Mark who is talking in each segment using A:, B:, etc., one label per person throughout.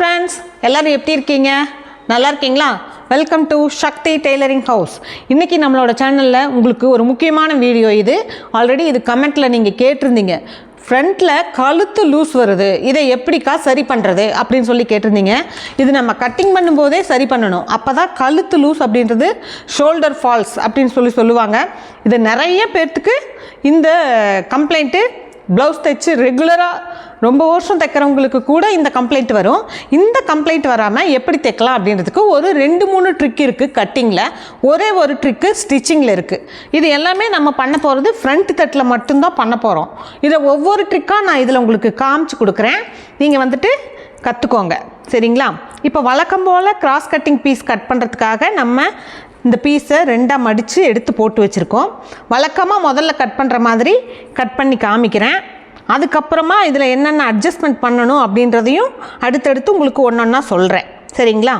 A: friends எல்லோரும் எப்படி இருக்கீங்க நல்லா இருக்கீங்களா welcome to Shakti tailoring house இன்றைக்கி நம்மளோட சேனலில் உங்களுக்கு ஒரு முக்கியமான வீடியோ இது ஆல்ரெடி இது கமெண்ட்டில் நீங்கள் கேட்டிருந்தீங்க ஃப்ரண்ட்டில் கழுத்து லூஸ் வருது இதை எப்படிக்கா சரி பண்ணுறது அப்படின்னு சொல்லி கேட்டிருந்தீங்க இது நம்ம கட்டிங் பண்ணும்போதே சரி பண்ணணும் அப்போ தான் கழுத்து லூஸ் அப்படின்றது ஷோல்டர் ஃபால்ஸ் அப்படின்னு சொல்லி சொல்லுவாங்க இது நிறைய பேர்த்துக்கு இந்த கம்ப்ளைண்ட்டு ப்ளவுஸ் தைச்சு ரெகுலராக ரொம்ப வருஷம் தைக்கிறவங்களுக்கு கூட இந்த கம்ப்ளைண்ட் வரும் இந்த கம்ப்ளைண்ட் வராமல் எப்படி தைக்கலாம் அப்படின்றதுக்கு ஒரு ரெண்டு மூணு ட்ரிக் இருக்குது கட்டிங்கில் ஒரே ஒரு ட்ரிக்கு ஸ்டிச்சிங்கில் இருக்குது இது எல்லாமே நம்ம பண்ண போகிறது ஃப்ரண்ட் தட்டில் மட்டும்தான் பண்ண போகிறோம் இதை ஒவ்வொரு ட்ரிக்காக நான் இதில் உங்களுக்கு காமிச்சு கொடுக்குறேன் நீங்கள் வந்துட்டு கற்றுக்கோங்க சரிங்களா இப்போ வழக்கம் போல் கிராஸ் கட்டிங் பீஸ் கட் பண்ணுறதுக்காக நம்ம இந்த பீஸை ரெண்டாக மடித்து எடுத்து போட்டு வச்சுருக்கோம் வழக்கமாக முதல்ல கட் பண்ணுற மாதிரி கட் பண்ணி காமிக்கிறேன் அதுக்கப்புறமா இதில் என்னென்ன அட்ஜஸ்ட்மெண்ட் பண்ணணும் அப்படின்றதையும் அடுத்தடுத்து உங்களுக்கு ஒன்று ஒன்றா சொல்கிறேன் சரிங்களா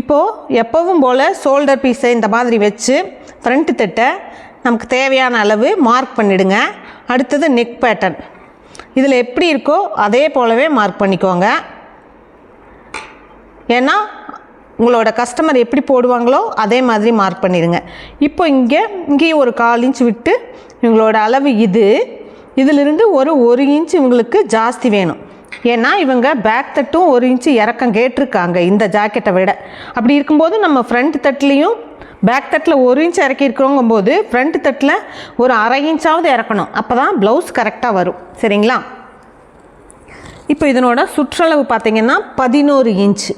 A: இப்போது எப்போவும் போல் ஷோல்டர் பீஸை இந்த மாதிரி வச்சு ஃப்ரண்ட்டு தட்டை நமக்கு தேவையான அளவு மார்க் பண்ணிவிடுங்க அடுத்தது நெக் பேட்டர்ன் இதில் எப்படி இருக்கோ அதே போலவே மார்க் பண்ணிக்கோங்க ஏன்னா உங்களோட கஸ்டமர் எப்படி போடுவாங்களோ அதே மாதிரி மார்க் பண்ணிடுங்க இப்போ இங்கே இங்கேயும் ஒரு கால் இன்ச் விட்டு உங்களோட அளவு இது இதிலிருந்து ஒரு ஒரு இன்ச் இவங்களுக்கு ஜாஸ்தி வேணும் ஏன்னா இவங்க பேக் தட்டும் ஒரு இன்ச்சு இறக்கம் கேட்டிருக்காங்க இந்த ஜாக்கெட்டை விட அப்படி இருக்கும்போது நம்ம ஃப்ரண்ட் தட்லேயும் பேக் தட்டில் ஒரு இன்ச் இறக்கியிருக்கிறோங்கும் போது ஃப்ரண்ட் தட்டில் ஒரு அரை இன்ச்சாவது இறக்கணும் அப்போ தான் ப்ளவுஸ் கரெக்டாக வரும் சரிங்களா இப்போ இதனோட சுற்றளவு பார்த்தீங்கன்னா பதினோரு இன்ச்சு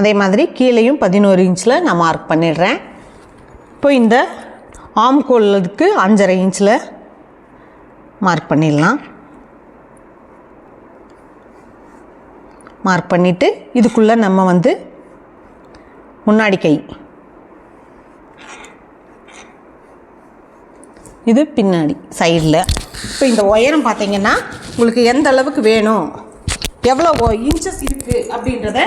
A: அதே மாதிரி கீழேயும் பதினோரு இன்ச்சில் நான் மார்க் பண்ணிடுறேன் இப்போ இந்த ஆம் கோலுக்கு அஞ்சரை இன்ச்சில் மார்க் பண்ணிடலாம் மார்க் பண்ணிவிட்டு இதுக்குள்ளே நம்ம வந்து முன்னாடி கை இது பின்னாடி சைடில் இப்போ இந்த உயரம் பார்த்தீங்கன்னா உங்களுக்கு எந்த அளவுக்கு வேணும் எவ்வளோ இன்ச்சஸ் இருக்குது அப்படின்றத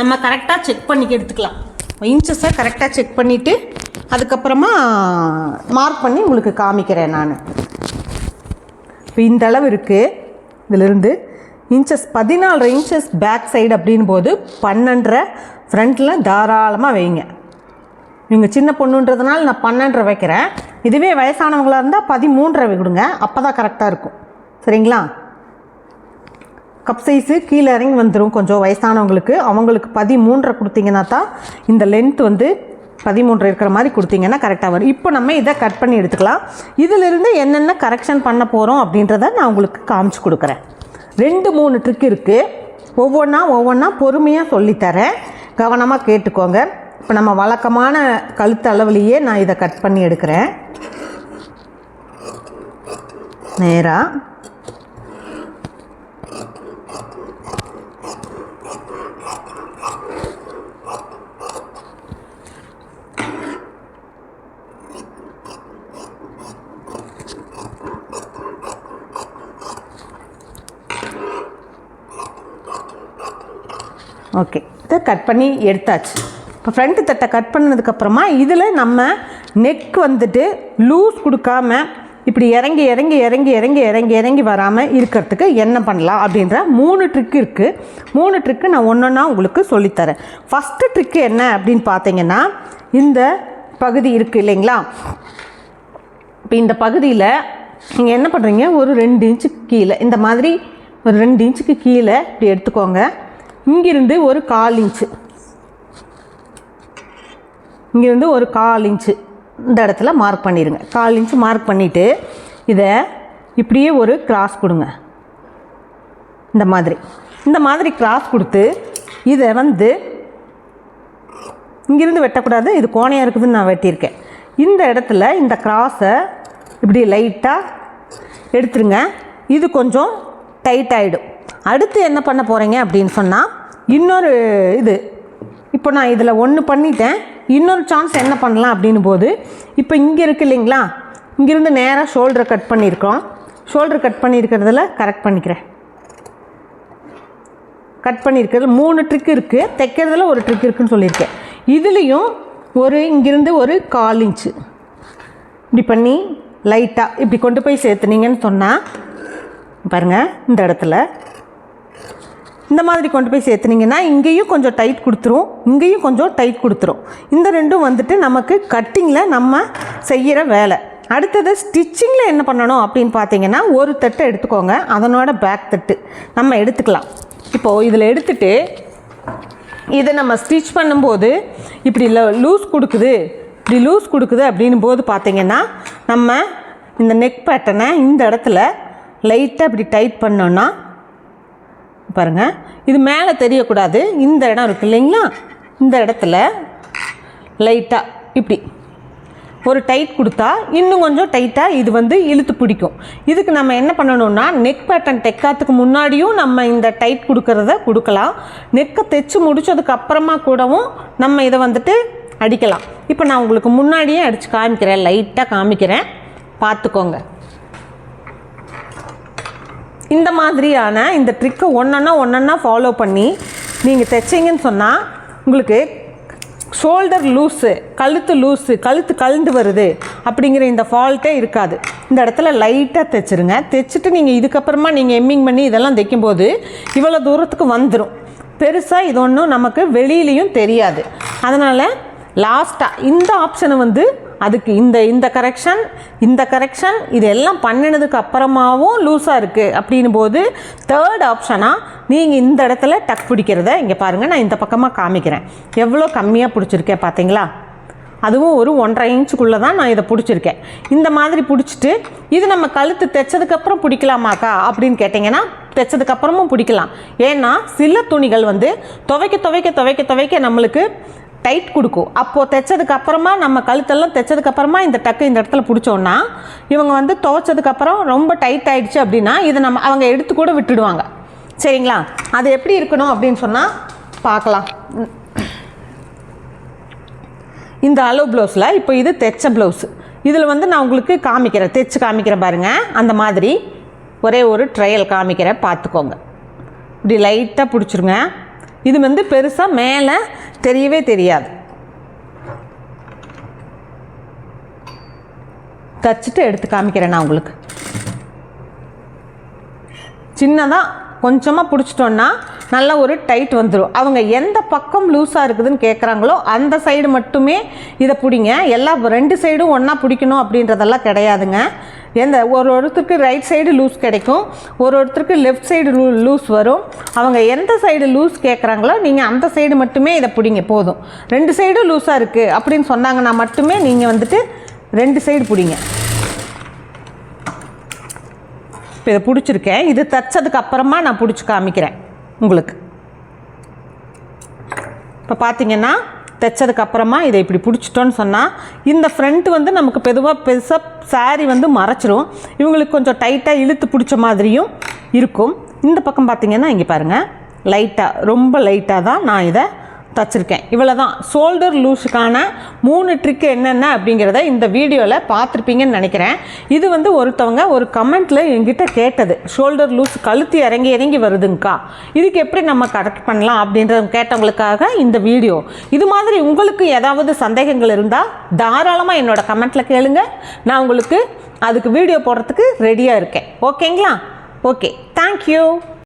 A: நம்ம கரெக்டாக செக் பண்ணி எடுத்துக்கலாம் இன்ச்சஸை கரெக்டாக செக் பண்ணிவிட்டு அதுக்கப்புறமா மார்க் பண்ணி உங்களுக்கு காமிக்கிறேன் நான் இப்போ இந்த அளவு இருக்குது இதிலிருந்து இன்ச்சஸ் பதினாலு இன்ச்சஸ் பேக் சைடு அப்படின் போது பன்னெண்டரை ஃப்ரண்ட்டில் தாராளமாக வைங்க நீங்கள் சின்ன பொண்ணுன்றதுனால நான் பன்னெண்டரை வைக்கிறேன் இதுவே வயசானவங்களாக இருந்தால் பதிமூன்றரை கொடுங்க அப்போ தான் கரெக்டாக இருக்கும் சரிங்களா கப் சைஸு கீழே இறங்கி வந்துடும் கொஞ்சம் வயசானவங்களுக்கு அவங்களுக்கு பதிமூன்றரை கொடுத்தீங்கன்னா தான் இந்த லென்த் வந்து பதிமூன்று இருக்கிற மாதிரி கொடுத்தீங்கன்னா கரெக்டாக வரும் இப்போ நம்ம இதை கட் பண்ணி எடுத்துக்கலாம் இதிலிருந்து என்னென்ன கரெக்ஷன் பண்ண போகிறோம் அப்படின்றத நான் உங்களுக்கு காமிச்சு கொடுக்குறேன் ரெண்டு மூணு ட்ரிக் இருக்குது ஒவ்வொன்றா ஒவ்வொன்றா பொறுமையாக சொல்லித்தரேன் கவனமாக கேட்டுக்கோங்க இப்போ நம்ம வழக்கமான கழுத்து அளவுலேயே நான் இதை கட் பண்ணி எடுக்கிறேன் நேராக ஓகே இதை கட் பண்ணி எடுத்தாச்சு இப்போ ஃப்ரண்ட்டு தட்டை கட் பண்ணதுக்கப்புறமா இதில் நம்ம நெக் வந்துட்டு லூஸ் கொடுக்காம இப்படி இறங்கி இறங்கி இறங்கி இறங்கி இறங்கி இறங்கி வராமல் இருக்கிறதுக்கு என்ன பண்ணலாம் அப்படின்ற மூணு ட்ரிக்கு இருக்குது மூணு ட்ரிக்கு நான் ஒன்று ஒன்றா உங்களுக்கு சொல்லித்தரேன் ஃபஸ்ட்டு ட்ரிக்கு என்ன அப்படின்னு பார்த்தீங்கன்னா இந்த பகுதி இருக்குது இல்லைங்களா இப்போ இந்த பகுதியில் நீங்கள் என்ன பண்ணுறீங்க ஒரு ரெண்டு இன்ச்சுக்கு கீழே இந்த மாதிரி ஒரு ரெண்டு இன்ச்சுக்கு கீழே இப்படி எடுத்துக்கோங்க இங்கிருந்து ஒரு கால் இன்ச்சு இங்கிருந்து ஒரு கால் இன்ச்சு இந்த இடத்துல மார்க் பண்ணிடுங்க கால் இன்ச்சு மார்க் பண்ணிவிட்டு இதை இப்படியே ஒரு கிராஸ் கொடுங்க இந்த மாதிரி இந்த மாதிரி கிராஸ் கொடுத்து இதை வந்து இங்கிருந்து வெட்டக்கூடாது இது கோணையாக இருக்குதுன்னு நான் வெட்டியிருக்கேன் இந்த இடத்துல இந்த கிராஸை இப்படி லைட்டாக எடுத்துருங்க இது கொஞ்சம் டைட் ஆகிடும் அடுத்து என்ன பண்ண போகிறீங்க அப்படின்னு சொன்னால் இன்னொரு இது இப்போ நான் இதில் ஒன்று பண்ணிட்டேன் இன்னொரு சான்ஸ் என்ன பண்ணலாம் அப்படின்னு போது இப்போ இங்கே இருக்குது இல்லைங்களா இங்கேருந்து நேராக ஷோல்டரை கட் பண்ணியிருக்கோம் ஷோல்டர் கட் பண்ணியிருக்கிறதுல கரெக்ட் பண்ணிக்கிறேன் கட் பண்ணியிருக்கிறது மூணு ட்ரிக் இருக்குது தைக்கிறதுல ஒரு ட்ரிக் இருக்குதுன்னு சொல்லியிருக்கேன் இதுலேயும் ஒரு இங்கிருந்து ஒரு கால் இன்ச்சு இப்படி பண்ணி லைட்டாக இப்படி கொண்டு போய் சேர்த்துனீங்கன்னு சொன்னால் பாருங்கள் இந்த இடத்துல இந்த மாதிரி கொண்டு போய் சேர்த்துனீங்கன்னா இங்கேயும் கொஞ்சம் டைட் கொடுத்துரும் இங்கேயும் கொஞ்சம் டைட் கொடுத்துரும் இந்த ரெண்டும் வந்துட்டு நமக்கு கட்டிங்கில் நம்ம செய்கிற வேலை அடுத்தது ஸ்டிச்சிங்கில் என்ன பண்ணணும் அப்படின்னு பார்த்தீங்கன்னா ஒரு தட்டை எடுத்துக்கோங்க அதனோட பேக் தட்டு நம்ம எடுத்துக்கலாம் இப்போது இதில் எடுத்துகிட்டு இதை நம்ம ஸ்டிச் பண்ணும்போது இப்படி லூஸ் கொடுக்குது இப்படி லூஸ் கொடுக்குது அப்படின் போது பார்த்திங்கன்னா நம்ம இந்த நெக் பேட்டனை இந்த இடத்துல லைட்டாக இப்படி டைட் பண்ணோன்னா பாருங்கள் இது மேலே தெரியக்கூடாது இந்த இடம் இருக்குது இல்லைங்களா இந்த இடத்துல லைட்டாக இப்படி ஒரு டைட் கொடுத்தா இன்னும் கொஞ்சம் டைட்டாக இது வந்து இழுத்து பிடிக்கும் இதுக்கு நம்ம என்ன பண்ணணும்னா நெக் பேட்டன் தைக்காத்துக்கு முன்னாடியும் நம்ம இந்த டைட் கொடுக்கறத கொடுக்கலாம் நெக்கை தைச்சி முடிச்சதுக்கப்புறமா கூடவும் நம்ம இதை வந்துட்டு அடிக்கலாம் இப்போ நான் உங்களுக்கு முன்னாடியே அடித்து காமிக்கிறேன் லைட்டாக காமிக்கிறேன் பார்த்துக்கோங்க இந்த மாதிரியான இந்த ட்ரிக்கை ஒன்றொன்னா ஒன்றொன்னா ஃபாலோ பண்ணி நீங்கள் தைச்சிங்கன்னு சொன்னால் உங்களுக்கு ஷோல்டர் லூஸு கழுத்து லூஸு கழுத்து கழுந்து வருது அப்படிங்கிற இந்த ஃபால்ட்டே இருக்காது இந்த இடத்துல லைட்டாக தைச்சிருங்க தைச்சிட்டு நீங்கள் இதுக்கப்புறமா நீங்கள் எம்மிங் பண்ணி இதெல்லாம் தைக்கும்போது இவ்வளோ தூரத்துக்கு வந்துடும் பெருசாக இது ஒன்றும் நமக்கு வெளியிலையும் தெரியாது அதனால் லாஸ்ட்டாக இந்த ஆப்ஷனை வந்து அதுக்கு இந்த இந்த கரெக்ஷன் இந்த கரெக்ஷன் இது எல்லாம் பண்ணினதுக்கு அப்புறமாவும் லூஸாக இருக்குது அப்படின் போது தேர்ட் ஆப்ஷனாக நீங்கள் இந்த இடத்துல டக் பிடிக்கிறத இங்கே பாருங்கள் நான் இந்த பக்கமாக காமிக்கிறேன் எவ்வளோ கம்மியாக பிடிச்சிருக்கேன் பார்த்தீங்களா அதுவும் ஒரு ஒன்றரை இன்ச்சுக்குள்ளே தான் நான் இதை பிடிச்சிருக்கேன் இந்த மாதிரி பிடிச்சிட்டு இது நம்ம கழுத்து தைச்சதுக்கப்புறம் பிடிக்கலாமாக்கா அப்படின்னு கேட்டிங்கன்னா தைச்சதுக்கப்புறமும் பிடிக்கலாம் ஏன்னா சில துணிகள் வந்து துவைக்க துவைக்க துவைக்க துவைக்க நம்மளுக்கு டைட் கொடுக்கும் அப்போது தைச்சதுக்கப்புறமா நம்ம கழுத்தெல்லாம் தைச்சதுக்கப்புறமா இந்த டக்கு இந்த இடத்துல பிடிச்சோன்னா இவங்க வந்து துவைச்சதுக்கப்புறம் ரொம்ப டைட் ஆகிடுச்சு அப்படின்னா இதை நம்ம அவங்க எடுத்து கூட விட்டுடுவாங்க சரிங்களா அது எப்படி இருக்கணும் அப்படின்னு சொன்னால் பார்க்கலாம் இந்த அலோ ப்ளவுஸில் இப்போ இது தைச்ச ப்ளவுஸு இதில் வந்து நான் உங்களுக்கு காமிக்கிறேன் தைச்சு காமிக்கிறேன் பாருங்கள் அந்த மாதிரி ஒரே ஒரு ட்ரையல் காமிக்கிறேன் பார்த்துக்கோங்க இப்படி லைட்டாக பிடிச்சிருங்க இது வந்து பெருசாக மேலே தெரியவே தெரியாது தச்சுட்டு எடுத்து காமிக்கிறேன் நான் உங்களுக்கு சின்னதாக கொஞ்சமாக பிடிச்சிட்டோன்னா நல்ல ஒரு டைட் வந்துடும் அவங்க எந்த பக்கம் லூஸாக இருக்குதுன்னு கேட்குறாங்களோ அந்த சைடு மட்டுமே இதை பிடிங்க எல்லா ரெண்டு சைடும் ஒன்றா பிடிக்கணும் அப்படின்றதெல்லாம் கிடையாதுங்க எந்த ஒரு ஒருத்தருக்கு ரைட் சைடு லூஸ் கிடைக்கும் ஒரு ஒருத்தருக்கு லெஃப்ட் சைடு லூ லூஸ் வரும் அவங்க எந்த சைடு லூஸ் கேட்குறாங்களோ நீங்கள் அந்த சைடு மட்டுமே இதை பிடிங்க போதும் ரெண்டு சைடும் லூஸாக இருக்குது அப்படின்னு சொன்னாங்கன்னா மட்டுமே நீங்கள் வந்துட்டு ரெண்டு சைடு பிடிங்க இப்போ இதை பிடிச்சிருக்கேன் இது தைச்சதுக்கு அப்புறமா நான் பிடிச்சி காமிக்கிறேன் உங்களுக்கு இப்போ பார்த்தீங்கன்னா தைச்சதுக்கப்புறமா இதை இப்படி பிடிச்சிட்டோன்னு சொன்னால் இந்த ஃப்ரண்ட் வந்து நமக்கு பெதுவாக பெருசாக சாரி வந்து மறைச்சிரும் இவங்களுக்கு கொஞ்சம் டைட்டாக இழுத்து பிடிச்ச மாதிரியும் இருக்கும் இந்த பக்கம் பார்த்திங்கன்னா இங்கே பாருங்கள் லைட்டாக ரொம்ப லைட்டாக தான் நான் இதை தச்சுருக்கேன் இவ்வளோ தான் ஷோல்டர் லூஸுக்கான மூணு ட்ரிக்கு என்னென்ன அப்படிங்கிறத இந்த வீடியோவில் பார்த்துருப்பீங்கன்னு நினைக்கிறேன் இது வந்து ஒருத்தவங்க ஒரு கமெண்ட்டில் எங்கிட்ட கேட்டது ஷோல்டர் லூஸ் கழுத்து இறங்கி இறங்கி வருதுங்கக்கா இதுக்கு எப்படி நம்ம கரெக்ட் பண்ணலாம் அப்படின்றத கேட்டவங்களுக்காக இந்த வீடியோ இது மாதிரி உங்களுக்கு ஏதாவது சந்தேகங்கள் இருந்தால் தாராளமாக என்னோடய கமெண்ட்டில் கேளுங்க நான் உங்களுக்கு அதுக்கு வீடியோ போடுறதுக்கு ரெடியாக இருக்கேன் ஓகேங்களா ஓகே தேங்க்யூ